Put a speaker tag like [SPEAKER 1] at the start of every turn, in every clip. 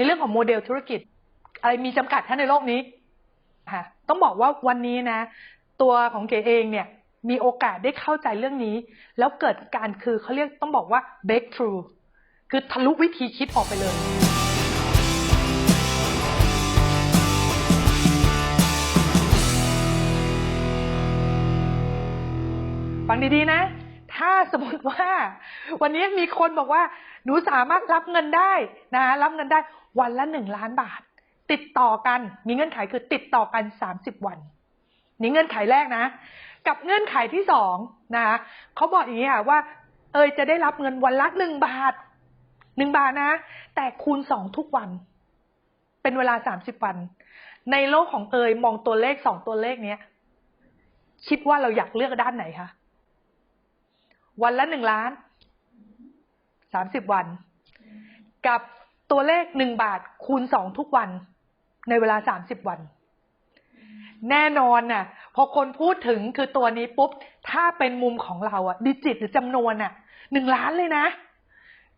[SPEAKER 1] ในเรื่องของโมเดลธุรกิจ อะไรมีจำกัดท่านในโลกนี้ค่ะต้องบอกว่าวันนี้นะ ตัวของเก๋เองเนี่ยมีโอกาสได้เข้าใจเรื่องนี้ แล้วเกิดการคือเขาเรียกต้องบอกว่า breakthrough คือทะลุวิธีคิดออกไปเลยฟังดีๆนะ ถ้าสมมติว่า วันนี้มีคนบอกว่า หนูสามารถรับเงินได้นะ รับเงินได้ วันละหนึ่งล้านบาท ติดต่อกัน มีเงื่อนไขคือติดต่อกันสามสิบวัน นี่เงื่อนไขแรกนะ กับเงื่อนไขที่สองนะคะเขาบอกอย่างนี้ค่ะว่า เอยจะได้รับเงินวันละหนึ่งบาทหนึ่งบาทนะ แต่คูณสองทุกวัน เป็นเวลาสามสิบวัน ในโลกของเอยมองตัวเลขสองตัวเลขเนี้ยคิดว่าเราอยากเลือกด้านไหนคะวันละหนึ่งล้านสามสิบวัน กับ ตัวเลขหนึ่งบาทคูณสองทุกวัน ในเวลาสามสิบวัน แน่นอนน่ะ พอคนพูดถึงคือตัวนี้ปุ๊บ ถ้าเป็นมุมของเราอะดิจิตหรือจำนวนอะหนึ่งล้านเลยนะ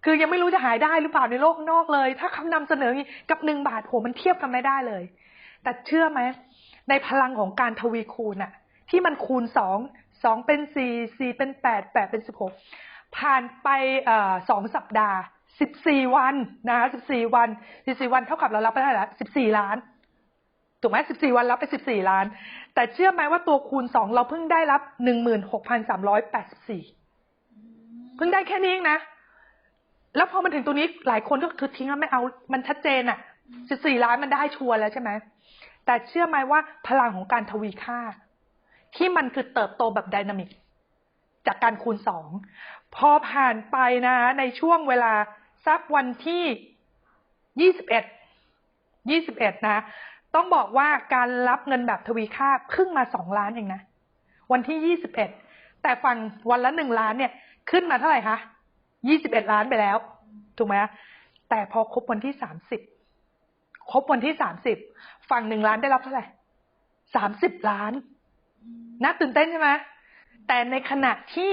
[SPEAKER 1] คือยังไม่รู้จะหายได้หรือเปล่าในโลกนอกเลย ถ้าคำนำเสนอกับหนึ่งบาทโหมันเทียบกันไม่ได้เลย แต่เชื่อไหมในพลังของการทวีคูณอะที่มันคูณสองสองเป็นสี่สี่เป็นแปดแปดเป็นสิบหกผ่านไปสองสัปดาห์ สิบสี่วันนะคะสิบสี่วันสิบสี่วันเท่ากับเรารับไปเท่าไหร่ละสิบสี่ล้านถูกไหมสิบสี่วันรับไปสิบสี่ล้าน แต่เชื่อไหมว่าตัวคูณสองเราเพิ่งได้รับหนึ่งหมื่นหกพันสามร้อยแปดสิบสี่เพิ่งได้แค่นี้เองนะ แล้วพอมันถึงตัวนี้หลายคนก็คือทิ้งแล้วไม่เอามันชัดเจนอะสิบสี่ล้านมันได้ชัวร์แล้วใช่ไหมแต่เชื่อไหมว่าพลังของการทวีค่า ที่มันคือเติบโตแบบไดนามิกจากการคูณสองพอผ่านไปนะ ในช่วงเวลา สักวันที่ยี่สิบเอ็ดยี่สิบเอ็ดนะ ต้องบอกว่าการรับเงินแบบทวีค่าเพิ่งมาสองล้านเองนะ วันที่ยี่สิบเอ็ดแต่ฟังวันละหนึ่งล้านเนี่ย ขึ้นมาเท่าไหร่คะยี่สิบเอ็ดล้านไปแล้ว ถูกไหมแต่พอครบวันที่สามสิบครบวันที่สามสิบฝั่งหนึ่งล้านได้รับเท่าไหร่สามสิบล้านน่าตื่นเต้นใช่ไหมแต่ในขณะที่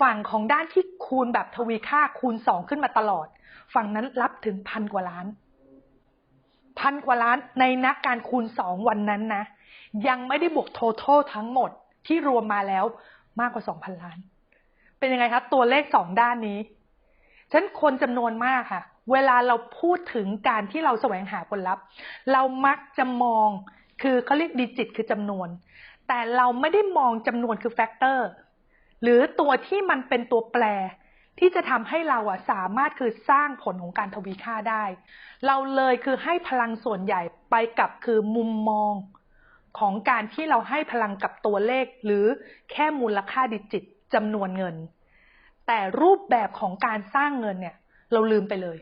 [SPEAKER 1] ฝั่งของด้านที่คูณแบบทวีค่าคูณสองขึ้นมาตลอด ฝั่งนั้นรับถึงพันกว่าล้าน พันกว่าล้านในนักการคูณสองวันนั้นนะ ยังไม่ได้บวก total ทั้งหมดที่รวมมาแล้วมากกว่าสองพันล้าน เป็นยังไงคะตัวเลขสองด้านนี้ฉันคนจำนวนมากค่ะ เวลาเราพูดถึงการที่เราแสวงหาผลลัพธ์ เรามักจะมองคือเขาเรียกดิจิตคือจำนวน แต่เราไม่ได้มองจำนวนคือแฟกเตอร์หรือตัวที่มันเป็นตัวแปร ที่จะทำให้เราอะสามารถคือสร้างผลของการทวีค่าได้ เราเลยคือให้พลังส่วนใหญ่ไปกับคือมุมมองของการที่เราให้พลังกับตัวเลข หรือแค่มูลค่าดิจิตจำนวนเงิน แต่รูปแบบของการสร้างเงินเนี่ย เราลืมไปเลย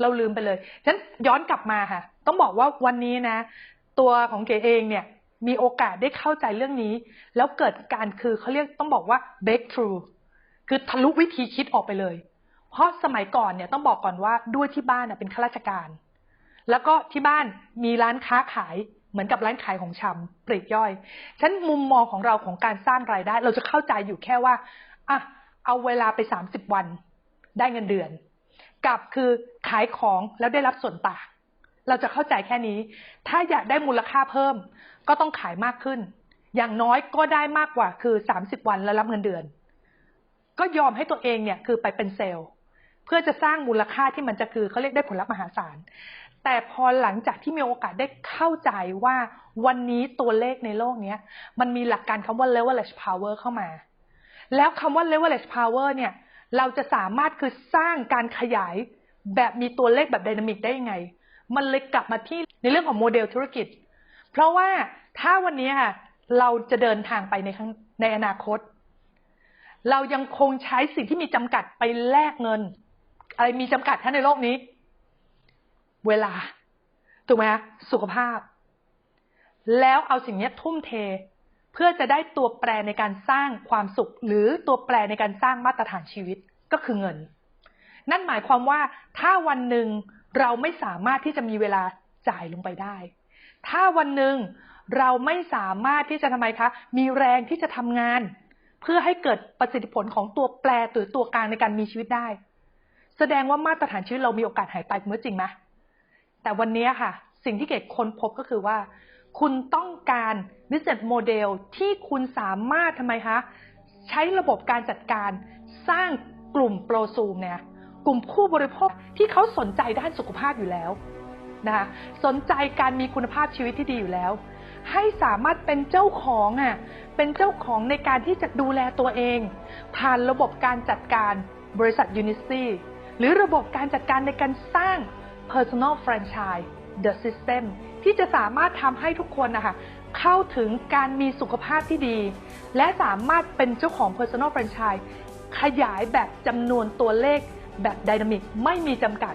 [SPEAKER 1] เราลืมไปเลยฉะนั้นย้อนกลับมาค่ะ ต้องบอกว่าวันนี้นะ ตัวของเก๋เองเนี่ย มีโอกาสได้เข้าใจเรื่องนี้ แล้วเกิดการคือเขาเรียกต้องบอกว่า breakthrough คือทะลุวิธีคิดออกไปเลย เพราะสมัยก่อนเนี่ยต้องบอกก่อนว่าด้วยที่บ้านเป็นข้าราชการ แล้วก็ที่บ้านมีร้านค้าขายเหมือนกับร้านขายของชำปลีกย่อยฉันมุมมองของเราของการสร้างรายได้ เราจะเข้าใจอยู่แค่ว่าอะเอาเวลาไปสามสิบวันได้เงินเดือน กับคือขายของแล้วได้รับส่วนต่างเราจะเข้าใจแค่นี้ ถ้าอยากได้มูลค่าเพิ่ม ก็ต้องขายมากขึ้น อย่างน้อยก็ได้มากกว่าคือสามสิบวันแล้วรับเงินเดือน ก็ยอมให้ตัวเองเนี่ยคือไปเป็นเซลล์ เพื่อจะสร้างมูลค่าที่มันจะคือเขาเรียกได้ผลลัพธ์มหาศาล แต่พอหลังจากที่มีโอกาสได้เข้าใจว่าวันนี้ตัวเลขในโลกนี้มันมีหลักการคำว่า leverage power เข้ามา แล้วคำว่า leverage power เนี่ยเราจะสามารถคือสร้างการขยายแบบมีตัวเลขแบบไดนามิกได้ยังไง มันเลยกลับมาที่ในเรื่องของโมเดลธุรกิจ เพราะว่าถ้าวันนี้ค่ะเราจะเดินทางไปในในอนาคต เรายังคงใช้สิ่งที่มีจำกัดไปแลกเงิน อะไรมีจำกัดท่านในโลกนี้ เวลา ถูกไหมสุขภาพ แล้วเอาสิ่งนี้ทุ่มเท เพื่อจะได้ตัวแปรในการสร้างความสุข หรือตัวแปรในการสร้างมาตรฐานชีวิตก็คือเงิน นั่นหมายความว่าถ้าวันหนึ่งเราไม่สามารถที่จะมีเวลาจ่ายลงไปได้ ถ้าวันหนึ่งเราไม่สามารถที่จะทำไมคะ มีแรงที่จะทำงาน เพื่อให้เกิดประสิทธิผลของตัวแปรหรือตัวกลางในการมีชีวิตได้ แสดงว่ามาตรฐานชีวิตเรามีโอกาสหายไปเมื่อจริงไหมแต่วันนี้ค่ะ สิ่งที่เกดค้นพบก็คือว่า คุณต้องการ business model ที่คุณสามารถทำไมคะใช้ระบบการจัดการสร้างกลุ่มโปรซูมเนี่ยกลุ่มผู้บริโภคที่เขาสนใจด้านสุขภาพอยู่แล้ว นะคะสนใจการมีคุณภาพชีวิตที่ดีอยู่แล้ว ให้สามารถเป็นเจ้าของอะเป็นเจ้าของในการที่จะดูแลตัวเอง ผ่านระบบการจัดการบริษัท Unity หรือระบบการจัดการในการสร้าง Personal Franchise The System ที่จะสามารถทำให้ทุกคนนะคะเข้าถึงการมีสุขภาพที่ดี และสามารถเป็นเจ้าของ Personal Franchise ขยายแบบจำนวนตัวเลขแบบไดนามิกไม่มีจำกัด